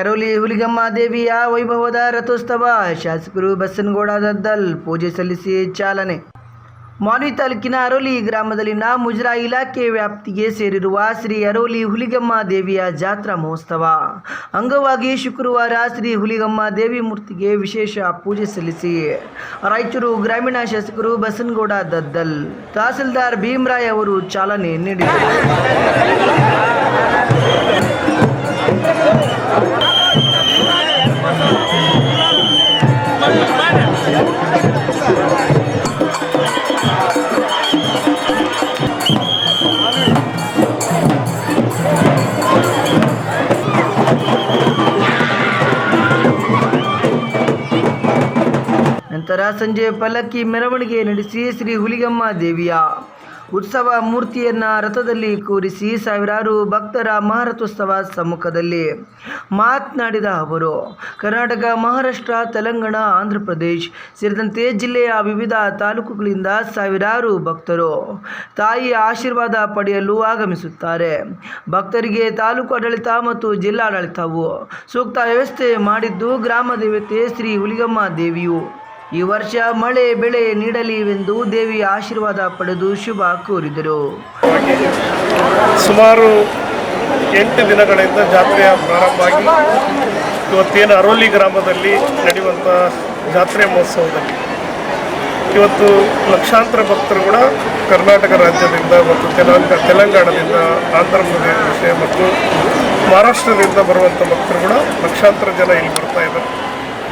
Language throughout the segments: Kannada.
ಅರೋಲಿ ಹುಲಿಗಮ್ಮ ದೇವಿಯ ವೈಭವದ ರಥೋತ್ಸವ. ಶಾಸಕರು ಬಸನಗೌಡ ದದ್ದಲ್ ಪೂಜೆ ಸಲ್ಲಿಸಿ ಚಾಲನೆ. ಮಾನ್ವಿ ತಾಲೂಕಿನ ಅರೋಲಿ ಗ್ರಾಮದಲ್ಲಿನ ಮುಜರಾ ಇಲಾಖೆ ವ್ಯಾಪ್ತಿಗೆ ಸೇರಿರುವ ಶ್ರೀ ಅರೋಲಿ ಹುಲಿಗಮ್ಮ ದೇವಿಯ ಜಾತ್ರಾ ಮಹೋತ್ಸವ. ಅಂಗವಾಗಿ ಶುಕ್ರವಾರ ಶ್ರೀ ಹುಲಿಗಮ್ಮ ದೇವಿ ಮೂರ್ತಿಗೆ ವಿಶೇಷ ಪೂಜೆ ಸಲ್ಲಿಸಿ ರಾಯಚೂರು ಗ್ರಾಮೀಣ ಶಾಸಕರು ಬಸನಗೌಡ ದದ್ದಲ್, ತಹಸೀಲ್ದಾರ್ ಭೀಮರಾಯ್ ಅವರು ಚಾಲನೆ ನೀಡಿದರು. ನಂತರ ಸಂಜೆ ಪಲ್ಲಕ್ಕಿ ಮೆರವಣಿಗೆ ನಡೆಸಿ ಶ್ರೀ ಹುಲಿಗಮ್ಮ ದೇವಿಯ ಉತ್ಸವ ಮೂರ್ತಿಯನ್ನ ರಥದಲ್ಲಿ ಕೂರಿಸಿ ಸಾವಿರಾರು ಭಕ್ತರ ಮಹಾರಥೋತ್ಸವ ಸಮ್ಮುಖದಲ್ಲಿ ಮಾತನಾಡಿದ ಅವರು, ಕರ್ನಾಟಕ, ಮಹಾರಾಷ್ಟ್ರ, ತೆಲಂಗಾಣ, ಆಂಧ್ರ ಪ್ರದೇಶ್ ಸೇರಿದಂತೆ ಜಿಲ್ಲೆಯ ವಿವಿಧ ತಾಲೂಕುಗಳಿಂದ ಸಾವಿರಾರು ಭಕ್ತರು ತಾಯಿಯ ಆಶೀರ್ವಾದ ಪಡೆಯಲು ಆಗಮಿಸುತ್ತಾರೆ. ಭಕ್ತರಿಗೆ ತಾಲೂಕು ಆಡಳಿತ ಮತ್ತು ಜಿಲ್ಲಾಡಳಿತವು ಸೂಕ್ತ ವ್ಯವಸ್ಥೆ ಮಾಡಿದ್ದು ಗ್ರಾಮ ದೇವತೆ ಶ್ರೀ ಹುಲಿಗಮ್ಮ ದೇವಿಯು ಈ ವರ್ಷ ಮಳೆ ಬೆಳೆ ನೀಡಲಿ ಎಂದು ದೇವಿಯ ಆಶೀರ್ವಾದ ಪಡೆದು ಶುಭ ಕೋರಿದರು. ಸುಮಾರು ಎಂಟು ದಿನಗಳಿಂದ ಜಾತ್ರೆಯ ಪ್ರಾರಂಭ ಆಗಿ ಇವತ್ತೇನು ಅರೋಲಿ ಗ್ರಾಮದಲ್ಲಿ ನಡೆಯುವಂಥ ಜಾತ್ರೆ ಮಹೋತ್ಸವದಲ್ಲಿ ಇವತ್ತು ಲಕ್ಷಾಂತರ ಭಕ್ತರು ಕೂಡ ಕರ್ನಾಟಕ ರಾಜ್ಯದಿಂದ ಮತ್ತು ತೆಲಂಗ ತೆಲಂಗಾಣದಿಂದ ಆಂಧ್ರ ಪ್ರದೇಶ ಮತ್ತು ಮಹಾರಾಷ್ಟ್ರದಿಂದ ಬರುವಂಥ ಭಕ್ತರು ಕೂಡ ಲಕ್ಷಾಂತರ ಜನ ಇಲ್ಲಿ ಬರ್ತಾ ಇದ್ದಾರೆ.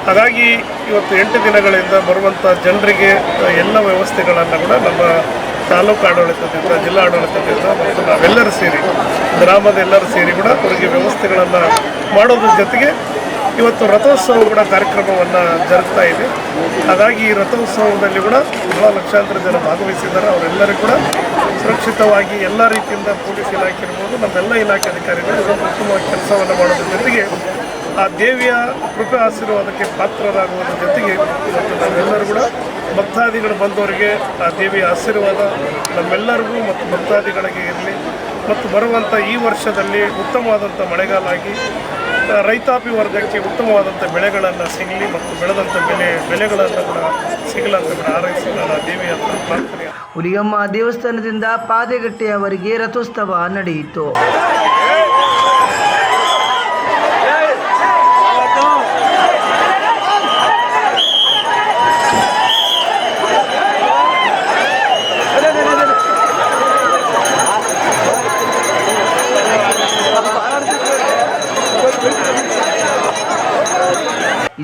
ಹಾಗಾಗಿ ಇವತ್ತು ಎಂಟು ದಿನಗಳಿಂದ ಬರುವಂಥ ಜನರಿಗೆ ಎಲ್ಲ ವ್ಯವಸ್ಥೆಗಳನ್ನು ಕೂಡ ನಮ್ಮ ತಾಲೂಕು ಆಡಳಿತದಿಂದ, ಜಿಲ್ಲಾ ಆಡಳಿತದಿಂದ ಮತ್ತು ನಾವೆಲ್ಲರೂ ಸೇರಿ, ಗ್ರಾಮದ ಎಲ್ಲರೂ ಸೇರಿ ಕೂಡ ಅವರಿಗೆ ವ್ಯವಸ್ಥೆಗಳನ್ನು ಮಾಡೋದ್ರ ಜೊತೆಗೆ ಇವತ್ತು ರಥೋತ್ಸವ ಕೂಡ ಕಾರ್ಯಕ್ರಮವನ್ನು ಜರುಗ್ತಾ ಇದೆ. ಹಾಗಾಗಿ ಈ ರಥೋತ್ಸವದಲ್ಲಿ ಕೂಡ ಬಹಳ ಲಕ್ಷಾಂತರ ಜನ ಭಾಗವಹಿಸಿದ್ದಾರೆ. ಅವರೆಲ್ಲರೂ ಕೂಡ ಸುರಕ್ಷಿತವಾಗಿ ಎಲ್ಲ ರೀತಿಯಿಂದ ಪೊಲೀಸ್ ಇಲಾಖೆ ಇರ್ಬೋದು, ನಮ್ಮೆಲ್ಲ ಇಲಾಖೆ ಅಧಿಕಾರಿಗಳು ಉತ್ತಮವಾಗಿ ಕೆಲಸವನ್ನು ಮಾಡೋದ್ರ ಜೊತೆಗೆ ಆ ದೇವಿಯ ಕೃಪೆ ಆಶೀರ್ವಾದಕ್ಕೆ ಪಾತ್ರರಾಗುವುದರ ಜೊತೆಗೆ ನಾವೆಲ್ಲರೂ ಕೂಡ ಭಕ್ತಾದಿಗಳು ಬಂದವರಿಗೆ ಆ ದೇವಿಯ ಆಶೀರ್ವಾದ ನಮ್ಮೆಲ್ಲರಿಗೂ ಮತ್ತು ಭಕ್ತಾದಿಗಳಿಗೆ ಇರಲಿ. ಮತ್ತು ಬರುವಂಥ ಈ ವರ್ಷದಲ್ಲಿ ಉತ್ತಮವಾದಂಥ ಮಳೆಗಾಲ ಆಗಿ ರೈತಾಪಿ ವರ್ಗಕ್ಕೆ ಉತ್ತಮವಾದಂಥ ಬೆಳೆಗಳನ್ನು ಸಿಗಲಿ ಮತ್ತು ಬೆಳೆದಂಥ ಬೆಲೆ, ಬೆಲೆಗಳನ್ನು ಕೂಡ ಸಿಗಲಂತ ಕೂಡ ಆರೈಸಿದ ದೇವಿಯ ಪ್ರಾರ್ಥನೆ ಹುಲಿಗಮ್ಮ ದೇವಸ್ಥಾನದಿಂದ ಪಾದೆಗಟ್ಟೆಯವರೆಗೆ ರಥೋತ್ಸವ ನಡೆಯಿತು.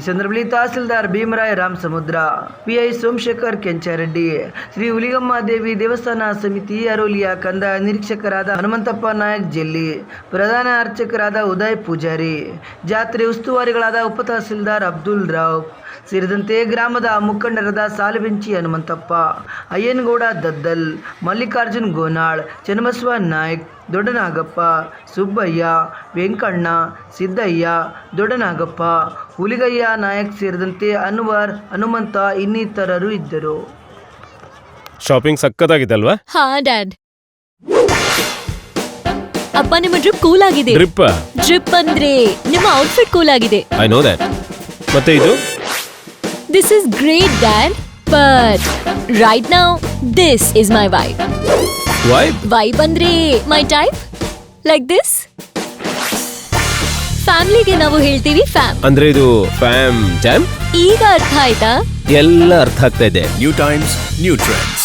ಈ ಸಂದರ್ಭದಲ್ಲಿ ತಹಸೀಲ್ದಾರ್ ಭೀಮರಾಯ ರಾಮ್ ಸಮುದ್ರ ಪಿಐ ಸೋಮಶೇಖರ್ ಕೆಂಚಾರೆಡ್ಡಿ, ಶ್ರೀ ಹುಲಿಗಮ್ಮ ದೇವಿ ದೇವಸ್ಥಾನ ಸಮಿತಿ ಅರೋಲಿಯ ಕಂದಾಯ ನಿರೀಕ್ಷಕರಾದ ಹನುಮಂತಪ್ಪ ನಾಯಕ್ ಜೆಲ್ಲಿ, ಪ್ರಧಾನ ಅರ್ಚಕರಾದ ಉದಯ್ ಪೂಜಾರಿ, ಜಾತ್ರೆ ಉಸ್ತುವಾರಿಗಳಾದ ಉಪ ತಹಸೀಲ್ದಾರ್ ಅಬ್ದುಲ್ ರಾವ್, ಸೇರಿದಂತೆ ಗ್ರಾಮದ ಮುಖಂಡರಾದ ಸಾಲಬೆಂಚಿ ಹನುಮಂತಪ್ಪ ಅಯ್ಯನಗೌಡ ದದ್ದಲ್ ಮಲ್ಲಿಕಾರ್ಜುನ್ ಗೋನಾಳ್ ಚನ್ನಬಸವ ನಾಯ್ಕ್ ದೊಡ್ಡನಾಗಪ್ಪ ಸುಬ್ಬಯ್ಯ ವೆಂಕಣ್ಣ ಸಿದ್ದಯ್ಯ ದೊಡ್ಡನಾಗಪ್ಪ ಹುಲಿಗಯ್ಯ ನಾಯಕ್ ಸೇರಿದಂತೆ ಅನ್ವರ್ ಹನುಮಂತ ಇನ್ನಿತರರು ಇದ್ದರು. ಶಾಪಿಂಗ್ ಸಕ್ಕತ್ತಾಗಿದೆ ಅಲ್ವಾ ಹಾ ಡ್ಯಾಡ್. ಅಪ್ಪ ನಿಮ್ಮ ಡ್ರಿಪ್ ಕೂಲ್ ಆಗಿದೆ. ಡ್ರಿಪ್ ಡ್ರಿಪ್ ಅಂದ್ರೆ ನಿಮ್ಮ ಔಟ್ಫಿಟ್ ಕೂಲ್ ಆಗಿದೆ. ಐ ನೋ ದಟ್ ಮತ್ತೆ ಇದು? This is great dad. But right now this is my wife vibe vibe ಅಂದ್ರೆ ಮೈ ಟೈಪ್ ಲೈಕ್ ದಿಸ್ ಫ್ಯಾಮಿಲಿಗೆ ನಾವು ಹೇಳ್ತೀವಿ ಫ್ಯಾಮ್ ಅಂದ್ರೆ ಇದು ಫ್ಯಾಮ್ ಜಾಮ್ ಈಗ ಅರ್ಥ ಆಯ್ತಾ? ಎಲ್ಲ ಅರ್ಥ ಆಗ್ತಾ ಇದೆ. New times new Trends.